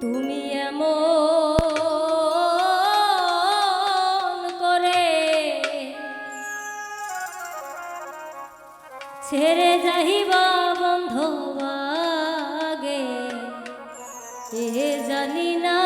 তুমি এমন করে ছেড়ে যাইবা বন্ধ আগে এ জানি না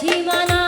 সীমানা